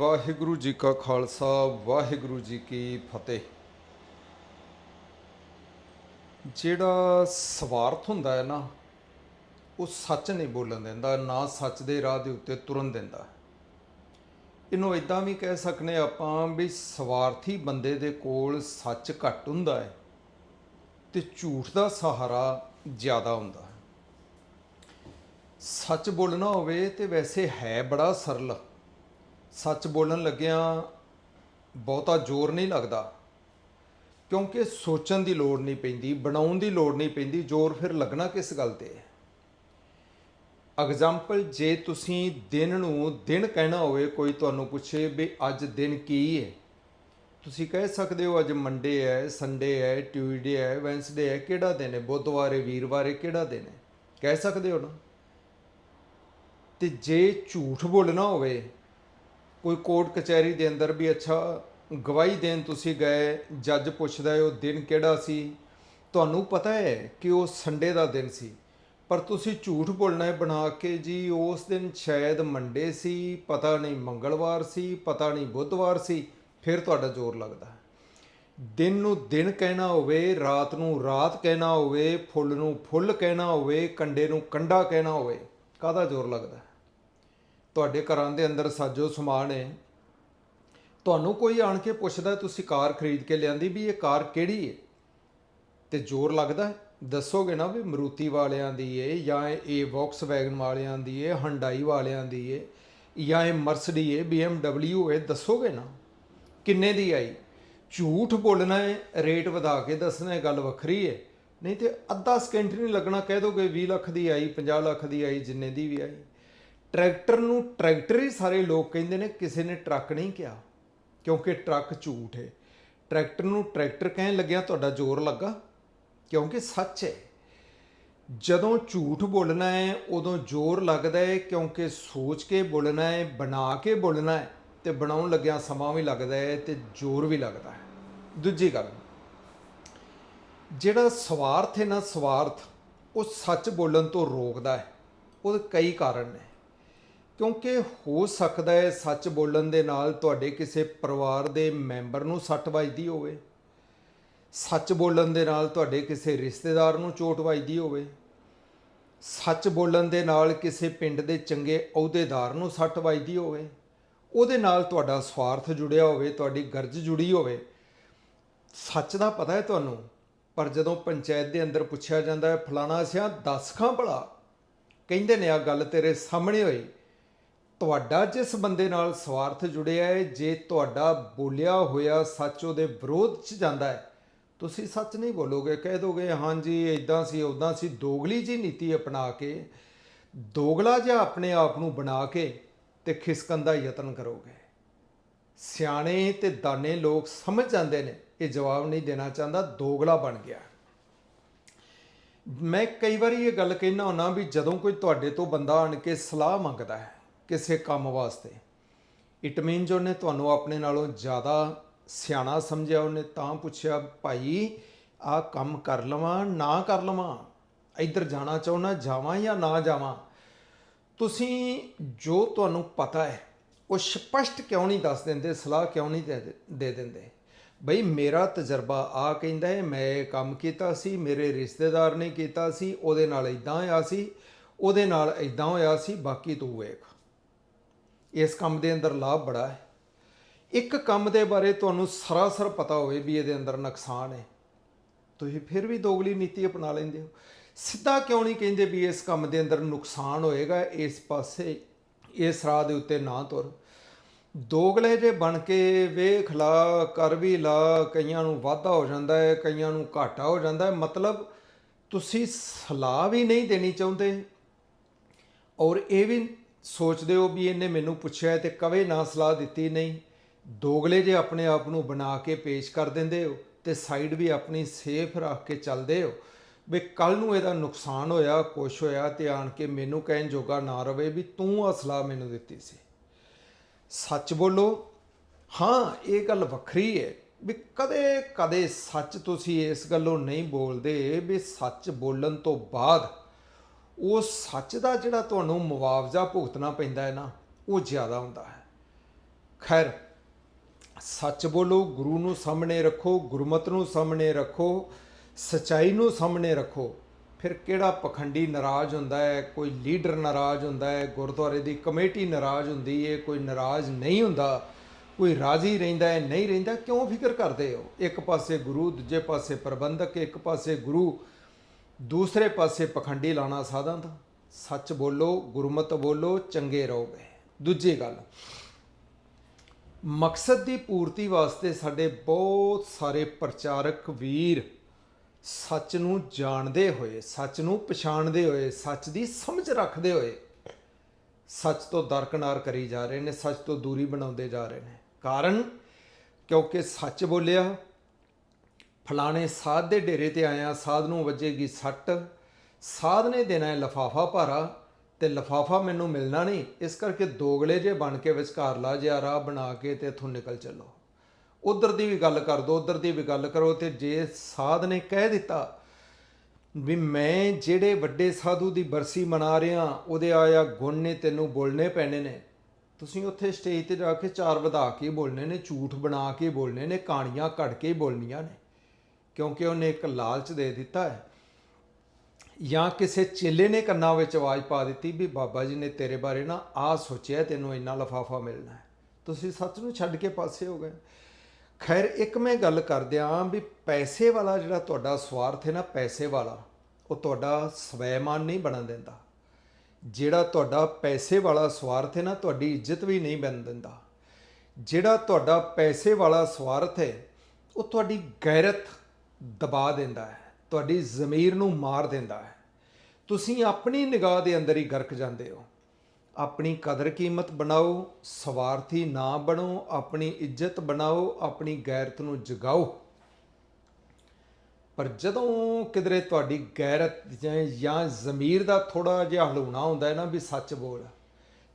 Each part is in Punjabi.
ਵਾਹਿਗੁਰੂ ਜੀ ਕਾ ਖਾਲਸਾ, ਵਾਹਿਗੁਰੂ ਜੀ ਕੀ ਫਤਿਹ। ਜਿਹੜਾ ਸਵਾਰਥ ਹੁੰਦਾ ਹੈ ਨਾ, ਉਹ ਸੱਚ ਨਹੀਂ ਬੋਲਣ ਦਿੰਦਾ, ਨਾ ਸੱਚ ਦੇ ਰਾਹ ਦੇ ਉੱਤੇ ਤੁਰਨ ਦਿੰਦਾ। ਇਹਨੂੰ ਇਦਾਂ ਵੀ ਕਹਿ ਸਕਨੇ ਆਪਾਂ ਵੀ ਸਵਾਰਥੀ ਬੰਦੇ ਦੇ ਕੋਲ ਸੱਚ ਘੱਟ ਹੁੰਦਾ ਹੈ ਤੇ ਝੂਠ ਦਾ ਸਹਾਰਾ ਜ਼ਿਆਦਾ ਹੁੰਦਾ ਹੈ। ਸੱਚ ਬੋਲਣਾ ਹੋਵੇ ਤੇ ਵੈਸੇ ਹੈ ਬੜਾ ਸਰਲ। ਸੱਚ ਬੋਲਣ ਲੱਗਿਆਂ ਬਹੁਤਾ ਜ਼ੋਰ ਨਹੀਂ ਲੱਗਦਾ, ਕਿਉਂਕਿ ਸੋਚਣ ਦੀ ਲੋੜ ਨਹੀਂ ਪੈਂਦੀ, ਬਣਾਉਣ ਦੀ ਲੋੜ ਨਹੀਂ ਪੈਂਦੀ, ਜ਼ੋਰ ਫਿਰ ਲੱਗਣਾ ਕਿਸ ਗੱਲ ਤੇ? ਹੈ ਐਗਜ਼ਾਮਪਲ ਜੇ ਤੁਸੀਂ ਦਿਨ ਨੂੰ ਦਿਨ ਕਹਿਣਾ ਹੋਵੇ, ਕੋਈ ਤੁਹਾਨੂੰ ਪੁੱਛੇ ਵੀ ਅੱਜ ਦਿਨ ਕੀ ਹੈ ਤੁਸੀਂ ਕਹਿ ਸਕਦੇ ਹੋ, ਅੱਜ ਮੰਡੇ ਹੈ ਸੰਡੇ ਹੈ ਟਿਊਜ਼ਡੇ ਹੈ ਵੈਂਸਡੇ ਹੈ, ਕਿਹੜਾ ਦਿਨ ਹੈ? ਬੁੱਧਵਾਰ ਹੈ, ਵੀਰਵਾਰ ਹੈ, ਕਿਹੜਾ ਦਿਨ ਹੈ? ਕਹਿ ਸਕਦੇ ਹੋ ਨਾ? ਤੇ ਜੇ ਝੂਠ ਬੋਲਣਾ ਹੋਵੇ ਕੋਈ ਕੋਰਟ ਕਚਹਿਰੀ ਦੇ ਅੰਦਰ ਵੀ ਅੱਛਾ ਗਵਾਹੀ ਦੇਣ ਤੁਸੀਂ ਗਏ, ਜੱਜ ਪੁੱਛਦਾ ਹੈ ਉਹ ਦਿਨ ਕਿਹੜਾ ਸੀ? ਤੁਹਾਨੂੰ ਪਤਾ ਹੈ ਕਿ ਉਹ ਸੰਡੇ ਦਾ ਦਿਨ ਸੀ। ਪਰ ਤੁਸੀਂ ਝੂਠ ਬੋਲਣਾ ਹੈ ਬਣਾ ਕੇ ਜੀ, ਉਸ ਦਿਨ ਸ਼ਾਇਦ ਮੰਡੇ ਸੀ, ਪਤਾ ਨਹੀਂ ਮੰਗਲਵਾਰ ਸੀ, ਪਤਾ ਨਹੀਂ ਬੁੱਧਵਾਰ ਸੀ, ਫਿਰ ਤੁਹਾਡਾ ਜ਼ੋਰ ਲੱਗਦਾ ਹੈ। ਦਿਨ ਨੂੰ ਦਿਨ ਕਹਿਣਾ ਹੋਵੇ, ਰਾਤ ਨੂੰ ਰਾਤ ਕਹਿਣਾ ਹੋਵੇ, ਫੁੱਲ ਨੂੰ ਫੁੱਲ ਕਹਿਣਾ ਹੋਵੇ, ਕੰਡੇ ਨੂੰ ਕੰਡਾ ਕਹਿਣਾ ਹੋਵੇ, ਕਾਹਦਾ ਜ਼ੋਰ ਲੱਗਦਾ ਤੁਹਾਡੇ ਘਰਾਂ ਦੇ ਅੰਦਰ ਸਾਜੋ ਸਮਾਨ ਹੈ। ਤੁਹਾਨੂੰ ਕੋਈ ਆਣ ਕੇ ਪੁੱਛਦਾ, ਤੁਸੀਂ ਕਾਰ ਖਰੀਦ ਕੇ ਲਿਆਂਦੀ ਵੀ ਇਹ ਕਾਰ ਕਿਹੜੀ ਹੈ? ਤੇ ਜ਼ੋਰ ਲੱਗਦਾ ਦੱਸੋਗੇ ਨਾ ਵੀ ਮਰੂਤੀ ਵਾਲਿਆਂ ਦੀ ਏ ਜਾਂ ਇਹ ਵੈਗਨ ਵਾਲਿਆਂ ਦੀ ਏ ਹੰਡਾਈ ਵਾਲਿਆਂ ਦੀ ਏ ਜਾਂ ਇਹ ਮਰਸਡੀ ਏ BMW ਏ ਦੱਸੋਗੇ ਨਾ? ਕਿੰਨੇ ਦੀ ਆਈ? ਝੂਠ ਬੋਲਣਾ ਹੈ, ਰੇਟ ਵਧਾ ਕੇ ਦੱਸਣਾ ਹੈ, ਗੱਲ ਵੱਖਰੀ ਹੈ। ਨਹੀਂ ਤੇ ਅੱਧਾ ਸਕਿੰਟ ਨਹੀਂ ਲੱਗਣਾ, ਕਹਿ ਦੋਗੇ 20 ਲੱਖ ਦੀ ਆਈ 50 ਲੱਖ ਦੀ ਆਈ, ਜਿੰਨੇ ਦੀ ਵੀ ਆਈ। ਟਰੈਕਟਰ ਨੂੰ, ਟਰੈਕਟਰ ਹੀ ਸਾਰੇ ਲੋਕ ਕਹਿੰਦੇ ਨੇ, ਕਿਸੇ ਨੇ ਟਰੱਕ ਨਹੀਂ ਕਿਹਾ, ਕਿਉਂਕਿ ਟਰੱਕ ਝੂਠ ਹੈ। ਟਰੈਕਟਰ ਨੂੰ ਟਰੈਕਟਰ ਕਹਿਣ ਲੱਗਿਆ ਤੁਹਾਡਾ ਜ਼ੋਰ ਲੱਗਾ, ਕਿਉਂਕਿ ਸੱਚ ਹੈ। ਜਦੋਂ ਝੂਠ ਬੋਲਣਾ ਹੈ, ਉਦੋਂ ਜ਼ੋਰ ਲੱਗਦਾ ਹੈ, ਕਿਉਂਕਿ ਸੋਚ ਕੇ ਬੋਲਣਾ ਹੈ, ਬਣਾ ਕੇ ਬੋਲਣਾ ਹੈ, ਤੇ ਬਣਾਉਣ ਲੱਗਿਆ ਸਮਾਂ ਵੀ ਲੱਗਦਾ ਹੈ ਤੇ ਜ਼ੋਰ ਵੀ ਲੱਗਦਾ ਹੈ। ਦੂਜੀ ਗੱਲ, ਜਿਹੜਾ ਸਵਾਰਥ ਹੈ ਨਾ, ਸਵਾਰਥ, ਉਹ ਸੱਚ ਬੋਲਣ ਤੋਂ ਰੋਕਦਾ ਹੈ, ਉਹਦੇ ਕਈ ਕਾਰਨ ਨੇ। ਕਿਉਂਕਿ ਹੋ ਸਕਦਾ ਹੈ ਸੱਚ ਬੋਲਣ ਦੇ ਨਾਲ ਤੁਹਾਡੇ ਕਿਸੇ ਪਰਿਵਾਰ ਦੇ ਮੈਂਬਰ ਨੂੰ ਸੱਟ ਵੱਜਦੀ ਹੋਵੇ। ਸੱਚ ਬੋਲਣ ਦੇ ਨਾਲ ਤੁਹਾਡੇ ਕਿਸੇ ਰਿਸ਼ਤੇਦਾਰ ਨੂੰ ਚੋਟ ਵੱਜਦੀ ਹੋਵੇ। ਸੱਚ ਬੋਲਣ ਦੇ ਨਾਲ ਕਿਸੇ ਪਿੰਡ ਦੇ ਚੰਗੇ ਅਹੁਦੇਦਾਰ ਨੂੰ ਸੱਟ ਵੱਜਦੀ ਹੋਵੇ। ਉਹਦੇ ਨਾਲ ਤੁਹਾਡਾ ਸਵਾਰਥ ਜੁੜਿਆ ਹੋਵੇ, ਤੁਹਾਡੀ ਗਰਜ ਜੁੜੀ ਹੋਵੇ। ਸੱਚ ਦਾ ਪਤਾ ਹੈ ਤੁਹਾਨੂੰ, ਪਰ ਜਦੋਂ ਪੰਚਾਇਤ ਦੇ ਅੰਦਰ ਪੁੱਛਿਆ ਜਾਂਦਾ ਹੈ, ਫਲਾਣਾ ਸਿਆ, ਦੱਸ ਖਾਂ ਭਲਾ? ਕਹਿੰਦੇ ਨੇ ਆ ਗੱਲ ਤੇਰੇ ਸਾਹਮਣੇ ਹੋਈ। ਤੁਹਾਡਾ ਜਿਸ ਬੰਦੇ ਨਾਲ ਸਵਾਰਥ ਜੁੜਿਆ ਹੈ, ਜੇ ਤੁਹਾਡਾ ਬੋਲਿਆ ਹੋਇਆ ਸੱਚ ਉਹਦੇ ਵਿਰੋਧ 'ਚ ਜਾਂਦਾ ਹੈ, ਤੁਸੀਂ ਸੱਚ ਨਹੀਂ ਬੋਲੋਗੇ, ਕਹਿ ਦੋਗੇ ਹਾਂਜੀ ਇਦਾਂ ਸੀ ਉਦਾਂ ਸੀ, ਦੋਗਲੀ ਜੀ ਨੀਤੀ ਅਪਣਾ ਕੇ, ਦੋਗਲਾ ਜਿਹਾ ਆਪਣੇ ਆਪ ਨੂੰ ਬਣਾ ਕੇ ਤੇ ਖਿਸਕਣ ਦਾ ਯਤਨ ਕਰੋਗੇ। ਸਿਆਣੇ ਤੇ ਦਾਨੇ ਲੋਕ ਸਮਝ ਜਾਂਦੇ ਨੇ, ਇਹ ਜਵਾਬ ਨਹੀਂ ਦੇਣਾ ਚਾਹੁੰਦਾ, ਦੋਗਲਾ ਬਣ ਗਿਆ। ਮੈਂ ਕਈ ਵਾਰੀ ਇਹ ਗੱਲ ਕਹਿਣਾ ਹੁੰਦਾ ਵੀ ਜਦੋਂ ਕੋਈ ਤੁਹਾਡੇ ਤੋਂ ਬੰਦਾ ਆਣ ਕੇ ਸਲਾਹ ਮੰਗਦਾ ਹੈ ਕਿਸੇ ਕੰਮ ਵਾਸਤੇ। ਇਟ ਮੀਨਸ ਉਹਨੇ ਤੁਹਾਨੂੰ ਆਪਣੇ ਨਾਲੋਂ ਜ਼ਿਆਦਾ ਸਿਆਣਾ ਸਮਝਿਆ, ਉਹਨੇ ਤਾਂ ਪੁੱਛਿਆ, ਭਾਈ ਆ ਕੰਮ ਕਰ ਲਵਾਂ, ਨਾ ਕਰ ਲਵਾਂ? ਇੱਧਰ ਜਾਣਾ ਚਾਹੁੰਦਾ, ਜਾਵਾਂ ਜਾਂ ਨਾ ਜਾਵਾਂ? ਤੁਸੀਂ ਜੋ ਤੁਹਾਨੂੰ ਪਤਾ ਹੈ, ਉਹ ਸਪਸ਼ਟ ਕਿਉਂ ਨਹੀਂ ਦੱਸ ਦਿੰਦੇ, ਸਲਾਹ ਕਿਉਂ ਨਹੀਂ ਦੇ ਦੇ ਦਿੰਦੇ? ਬਈ, ਮੇਰਾ ਤਜਰਬਾ ਆ ਕਹਿੰਦਾ ਹੈ, ਮੈਂ ਇਹ ਕੰਮ ਕੀਤਾ ਸੀ, ਮੇਰੇ ਰਿਸ਼ਤੇਦਾਰ ਨੇ ਕੀਤਾ ਸੀ, ਉਹਦੇ ਨਾਲ ਇਦਾਂ ਹੋਇਆ ਸੀ, ਉਹਦੇ ਨਾਲ ਇਦਾਂ ਹੋਇਆ ਸੀ, ਬਾਕੀ ਤੂੰ ਵੇਖ। ਇਸ ਕੰਮ ਦੇ ਅੰਦਰ ਲਾਭ ਬੜਾ ਹੈ। ਇੱਕ ਕੰਮ ਦੇ ਬਾਰੇ ਤੁਹਾਨੂੰ ਸਰਾਸਰ ਪਤਾ ਹੋਵੇ ਵੀ ਇਹਦੇ ਅੰਦਰ ਨੁਕਸਾਨ ਹੈ। ਤੁਸੀਂ ਫਿਰ ਵੀ ਦੋਗਲੀ ਨੀਤੀ ਅਪਣਾ ਲੈਂਦੇ ਹੋ। ਸਿੱਧਾ ਕਿਉਂ ਨਹੀਂ ਕਹਿੰਦੇ ਵੀ ਇਸ ਕੰਮ ਦੇ ਅੰਦਰ ਨੁਕਸਾਨ ਹੋਏਗਾ, ਇਸ ਪਾਸੇ ਇਸ ਰਾਹ ਦੇ ਉੱਤੇ ਨਾ ਤੁਰ। ਦੋਗਲੇ ਜੇ ਬਣ ਕੇ ਵੇਖ ਲਾ, ਕਰ ਵੀ ਲਾ, ਕਈਆਂ ਨੂੰ ਵਾਧਾ ਹੋ ਜਾਂਦਾ ਹੈ, ਕਈਆਂ ਨੂੰ ਘਾਟਾ ਹੋ ਜਾਂਦਾ ਹੈ, ਮਤਲਬ ਤੁਸੀਂ ਸਲਾਹ ਵੀ ਨਹੀਂ ਦੇਣੀ ਚਾਹੁੰਦੇ। ਔਰ ਇਹ ਵੀ ਸੋਚਦੇ ਹੋ ਵੀ ਇਹਨੇ ਮੈਨੂੰ ਪੁੱਛਿਆ ਤੇ ਕਵੇ ਨਾ ਸਲਾਹ ਦਿੱਤੀ ਨਹੀਂ। ਦੋਗਲੇ ਜੇ ਆਪਣੇ ਆਪ ਨੂੰ ਬਣਾ ਕੇ ਪੇਸ਼ ਕਰ ਦਿੰਦੇ ਹੋ ਤੇ ਸਾਈਡ ਵੀ ਆਪਣੀ ਸੇਫ ਰੱਖ ਕੇ ਚੱਲਦੇ ਹੋ। ਵੀ ਕੱਲ ਨੂੰ ਇਹਦਾ ਨੁਕਸਾਨ ਹੋਇਆ, ਕੁਛ ਹੋਇਆ ਤੇ ਆਣ ਕੇ ਮੈਨੂੰ ਕਹਿਣ ਜੋਗਾ ਨਾ ਰਵੇ ਵੀ ਤੂੰ ਆ ਸਲਾਹ ਮੈਨੂੰ ਦਿੱਤੀ ਸੀ। ਸੱਚ ਬੋਲੋ, ਹਾਂ, ਇਹ ਗੱਲ ਵੱਖਰੀ ਹੈ ਵੀ ਕਦੇ ਕਦੇ ਸੱਚ ਤੁਸੀਂ ਇਸ ਗੱਲੋਂ ਨਹੀਂ ਬੋਲਦੇ ਵੀ ਸੱਚ ਬੋਲਣ ਤੋਂ ਬਾਅਦ ਉਹ ਸੱਚ ਦਾ ਜਿਹੜਾ ਤੁਹਾਨੂੰ ਮੁਆਵਜ਼ਾ ਭੁਗਤਣਾ ਪੈਂਦਾ ਹੈ ਨਾ, ਉਹ ਜ਼ਿਆਦਾ ਹੁੰਦਾ ਹੈ। ਖੈਰ, ਸੱਚ ਬੋਲੋ, ਗੁਰੂ ਨੂੰ ਸਾਹਮਣੇ ਰੱਖੋ, ਗੁਰਮਤ ਨੂੰ ਸਾਹਮਣੇ ਰੱਖੋ, ਸਚਾਈ ਨੂੰ ਸਾਹਮਣੇ ਰੱਖੋ, ਫਿਰ ਕਿਹੜਾ ਪਖੰਡੀ ਨਾਰਾਜ਼ ਹੁੰਦਾ ਹੈ? ਕੋਈ ਲੀਡਰ ਨਾਰਾਜ਼ ਹੁੰਦਾ ਹੈ, ਗੁਰਦੁਆਰੇ ਦੀ ਕਮੇਟੀ ਨਾਰਾਜ਼ ਹੁੰਦੀ ਹੈ, ਕੋਈ ਨਾਰਾਜ਼ ਨਹੀਂ ਹੁੰਦਾ, ਕੋਈ ਰਾਜ਼ੀ ਰਹਿੰਦਾ ਹੈ, ਨਹੀਂ ਰਹਿੰਦਾ, ਕਿਉਂ ਫਿਕਰ ਕਰਦੇ ਹੋ? ਇੱਕ ਪਾਸੇ ਗੁਰੂ, ਦੂਜੇ ਪਾਸੇ ਪ੍ਰਬੰਧਕ, ਇੱਕ ਪਾਸੇ ਗੁਰੂ ਦੂਸਰੇ ਪਾਸੇ ਪਖੰਡੀ ਲਾਣਾ ਸਾਧਾਂ ਦਾ ਸੱਚ ਬੋਲੋ, ਗੁਰਮਤ ਬੋਲੋ, ਚੰਗੇ ਰਹੋਗੇ। ਦੂਜੀ ਗੱਲ, ਮਕਸਦ ਦੀ ਪੂਰਤੀ ਵਾਸਤੇ ਸਾਡੇ ਬਹੁਤ ਸਾਰੇ ਪ੍ਰਚਾਰਕ ਵੀਰ ਸੱਚ ਨੂੰ ਜਾਣਦੇ ਹੋਏ, ਸੱਚ ਨੂੰ ਪਛਾਣਦੇ ਹੋਏ, ਸੱਚ ਦੀ ਸਮਝ ਰੱਖਦੇ ਹੋਏ ਸੱਚ ਤੋਂ ਦਰਕਨਾਰ ਕਰੀ ਜਾ ਰਹੇ ਨੇ, ਸੱਚ ਤੋਂ ਦੂਰੀ ਬਣਾਉਂਦੇ ਜਾ ਰਹੇ ਨੇ। ਕਾਰਨ, ਕਿਉਂਕਿ ਸੱਚ ਬੋਲਿਆ ਫਲਾਣੇ ਸਾਧ ਦੇ ਡੇਰੇ ਤੇ ਆਇਆ, ਸਾਧ ਨੂੰ ਵੱਜੇਗੀ ਸੱਟ। ਸਾਧ ਨੇ ਦੇਣਾ ਹੈ ਲਫਾਫਾ ਭਾਰਾ ਤੇ ਲਫਾਫਾ ਮੈਨੂੰ ਮਿਲਣਾ ਨਹੀਂ। ਇਸ ਕਰਕੇ ਦੋਗਲੇ ਜੇ ਬਣ ਕੇ ਵਿਚਕਾਰਲਾ ਜਿਹਾ ਰਾਹ ਬਣਾ ਕੇ ਤੇ ਇੱਥੋਂ ਨਿਕਲ ਚੱਲੋ। ਉਧਰ ਦੀ ਵੀ ਗੱਲ ਕਰ ਦੋ, ਉਧਰ ਦੀ ਵੀ ਗੱਲ ਕਰੋ ਤੇ ਜੇ ਸਾਧ ਨੇ ਕਹਿ ਦਿੱਤਾ ਵੀ ਮੈਂ ਜਿਹੜੇ ਵੱਡੇ ਸਾਧੂ ਦੀ ਬਰਸੀ ਮਨਾ ਰਿਹਾ, ਉਹਦੇ ਆਇਆ ਗੁਣ ਨੇ ਤੈਨੂੰ ਬੋਲਨੇ ਪੈਣੇ ਨੇ। ਤੁਸੀਂ ਉੱਥੇ ਸਟੇਜ ਤੇ ਜਾ ਕੇ ਚਾਰ ਵਧਾ ਕੇ ਬੋਲਨੇ ਨੇ, ਝੂਠ ਬਣਾ ਕੇ ਬੋਲਨੇ ਨੇ ਕਹਾਣੀਆਂ ਘੜ ਕੇ ਬੋਲਣੀਆਂ ਨੇ। ਕਿਉਂਕਿ ਉਹਨੇ ਇੱਕ ਲਾਲਚ ਦੇ ਦਿੱਤਾ ਹੈ। ਜਾਂ ਕਿਸੇ ਚੇਲੇ ਨੇ ਕੰਨਾਂ ਵਿੱਚ ਆਵਾਜ਼ ਪਾ ਦਿੱਤੀ ਵੀ ਬਾਬਾ ਜੀ ਨੇ ਤੇਰੇ ਬਾਰੇ ਨਾ ਆਹ ਸੋਚਿਆ, ਤੈਨੂੰ ਇੰਨਾ ਲਫਾਫਾ ਮਿਲਣਾ ਹੈ। ਤੁਸੀਂ ਸੱਚ ਨੂੰ ਛੱਡ ਕੇ ਪਾਸੇ ਹੋ ਗਏ। ਖੈਰ, ਇੱਕ ਮੈਂ ਗੱਲ ਕਰਦਿਆਂ ਵੀ ਪੈਸੇ ਵਾਲਾ ਜਿਹੜਾ ਤੁਹਾਡਾ ਸਵਾਰਥ ਹੈ ਨਾ, ਪੈਸੇ ਵਾਲਾ, ਉਹ ਤੁਹਾਡਾ ਸਵੈਮਾਨ ਨਹੀਂ ਬਣਨ ਦਿੰਦਾ। ਜਿਹੜਾ ਤੁਹਾਡਾ ਪੈਸੇ ਵਾਲਾ ਸਵਾਰਥ ਹੈ ਨਾ, ਤੁਹਾਡੀ ਇੱਜ਼ਤ ਵੀ ਨਹੀਂ ਬਣ ਦਿੰਦਾ। ਜਿਹੜਾ ਤੁਹਾਡਾ ਪੈਸੇ ਵਾਲਾ ਸਵਾਰਥ ਹੈ, ਉਹ ਤੁਹਾਡੀ ਗੈਰਤ ਦਬਾ ਦਿੰਦਾ ਹੈ, ਤੁਹਾਡੀ ਜ਼ਮੀਰ ਨੂੰ ਮਾਰ ਦਿੰਦਾ ਹੈ। ਤੁਸੀਂ ਆਪਣੀ ਨਿਗਾਹ ਦੇ ਅੰਦਰ ਹੀ ਗਰਕ ਜਾਂਦੇ ਹੋ। ਆਪਣੀ ਕਦਰ ਕੀਮਤ ਬਣਾਓ, ਸਵਾਰਥੀ ਨਾ ਬਣੋ, ਆਪਣੀ ਇੱਜ਼ਤ ਬਣਾਓ, ਆਪਣੀ ਗੈਰਤ ਨੂੰ ਜਗਾਓ। ਪਰ ਜਦੋਂ ਕਿਧਰੇ ਤੁਹਾਡੀ ਗੈਰਤ ਜਾਂ- ਜਾਂ ਜ਼ਮੀਰ ਦਾ ਥੋੜਾ ਜਿਹਾ ਹਲੂਣਾ ਹੁੰਦਾ ਹੈ ਨਾ ਵੀ ਸੱਚ ਬੋਲ,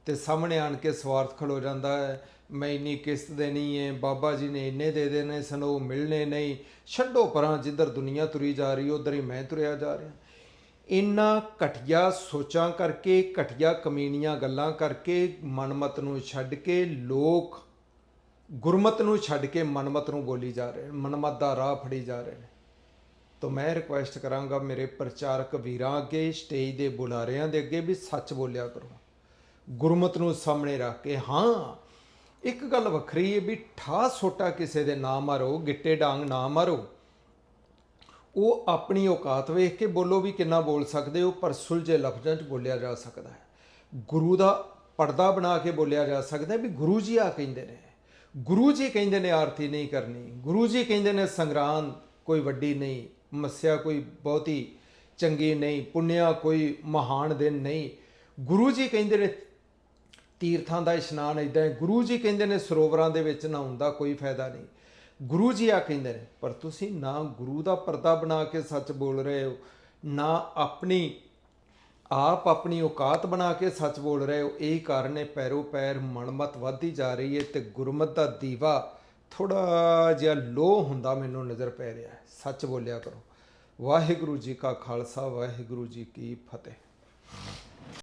ਤੇ ਸਾਹਮਣੇ ਆਣ ਕੇ ਸਵਾਰਥ ਖਲੋ ਜਾਂਦਾ ਹੈ ਮੈਂ ਇੰਨੀ ਕਿਸ਼ਤ ਦੇਣੀ ਹੈ ਬਾਬਾ ਜੀ ਨੇ ਇੰਨੇ ਦੇ ਦੇਣੇ ਸਨ, ਉਹ ਮਿਲਣੇ ਨਹੀਂ। ਛੱਡੋ ਪਰਾਂ, ਜਿੱਧਰ ਦੁਨੀਆ ਤੁਰੀ ਜਾ ਰਹੀ, ਉਧਰ ਹੀ ਮੈਂ ਤੁਰਿਆ ਜਾ ਰਿਹਾ। ਇਨ੍ਹਾਂ ਘਟੀਆ ਸੋਚਾਂ ਕਰਕੇ, ਘਟੀਆ ਕਮੀਨੀਆਂ ਗੱਲਾਂ ਕਰਕੇ, ਮਨਮਤ ਨੂੰ ਛੱਡ ਕੇ ਲੋਕ ਗੁਰਮਤ ਨੂੰ ਛੱਡ ਕੇ ਮਨਮਤ ਨੂੰ ਬੋਲੀ ਜਾ ਰਹੇ ਮਨਮਤ ਦਾ ਰਾਹ ਫੜੀ ਜਾ ਰਹੇ ਨੇ। ਤਾਂ ਮੈਂ ਰਿਕੁਐਸਟ ਕਰਾਂਗਾ ਮੇਰੇ ਪ੍ਰਚਾਰਕ ਵੀਰਾਂ ਅੱਗੇ ਸਟੇਜ ਦੇ ਬੁਲਾਰਿਆਂ ਦੇ ਅੱਗੇ ਵੀ ਸੱਚ ਬੋਲਿਆ ਕਰੋ। ਗੁਰਮਤ ਨੂੰ ਸਾਹਮਣੇ ਰੱਖ ਕੇ, ਹਾਂ ਇੱਕ ਗੱਲ ਵੱਖਰੀ ਹੈ ਵੀ ਠਾ ਸੋਟਾ ਕਿਸੇ ਦੇ ਨਾ ਮਾਰੋ, ਗਿੱਟੇ ਡਾਂਗ ਨਾ ਮਾਰੋ। ਉਹ ਆਪਣੀ ਔਕਾਤ ਵੇਖ ਕੇ ਬੋਲੋ ਵੀ ਕਿੰਨਾ ਬੋਲ ਸਕਦੇ ਹੋ, ਪਰ ਸੁਲਝੇ ਲਫ਼ਜ਼ਾਂ 'ਚ ਬੋਲਿਆ ਜਾ ਸਕਦਾ ਹੈ। ਗੁਰੂ ਦਾ ਪਰਦਾ ਬਣਾ ਕੇ ਬੋਲਿਆ ਜਾ ਸਕਦਾ ਵੀ ਗੁਰੂ ਜੀ ਆ ਕਹਿੰਦੇ ਨੇ। ਗੁਰੂ ਜੀ ਕਹਿੰਦੇ ਨੇ ਆਰਤੀ ਨਹੀਂ ਕਰਨੀ, ਗੁਰੂ ਜੀ ਕਹਿੰਦੇ ਨੇ ਸੰਗਰਾਂਦ ਕੋਈ ਵੱਡੀ ਨਹੀਂ, ਮੱਸਿਆ ਕੋਈ ਬਹੁਤੀ ਚੰਗੀ ਨਹੀਂ, ਪੁੰਨਿਆ ਕੋਈ ਮਹਾਨ ਦਿਨ ਨਹੀਂ। ਗੁਰੂ ਜੀ ਕਹਿੰਦੇ ਨੇ ਤੀਰਥਾਂ ਦਾ ਇਸ਼ਨਾਨ ਇਦਾਂ ਹੈ। ਗੁਰੂ ਜੀ ਕਹਿੰਦੇ ਨੇ ਸਰੋਵਰਾਂ ਦੇ ਵਿੱਚ ਨਹਾਉਣ ਦਾ ਕੋਈ ਫਾਇਦਾ ਨਹੀਂ। ਗੁਰੂ ਜੀ ਆ ਕਹਿੰਦੇ ਨੇ, ਪਰ ਤੁਸੀਂ ਨਾ ਗੁਰੂ ਦਾ ਪਰਦਾ ਬਣਾ ਕੇ ਸੱਚ ਬੋਲ ਰਹੇ ਹੋ, ਨਾ ਆਪਣੀ, ਆਪ ਆਪਣੀ ਔਕਾਤ ਬਣਾ ਕੇ ਸੱਚ ਬੋਲ ਰਹੇ ਹੋ। ਇਹ ਕਾਰਨ ਹੈ, ਪੈਰੋ ਪੈਰ ਮਨਮਤ ਵੱਧਦੀ ਜਾ ਰਹੀ ਹੈ ਤੇ ਗੁਰਮਤ ਦਾ ਦੀਵਾ ਥੋੜਾ ਜਿਹਾ ਲੋ ਹੁੰਦਾ ਮੈਨੂੰ ਨਜ਼ਰ ਪੈ ਰਿਹਾ ਹੈ। ਸੱਚ ਬੋਲਿਆ ਕਰੋ। ਵਾਹਿਗੁਰੂ ਜੀ ਕਾ ਖਾਲਸਾ, ਵਾਹਿਗੁਰੂ ਜੀ ਕੀ ਫਤਿਹ।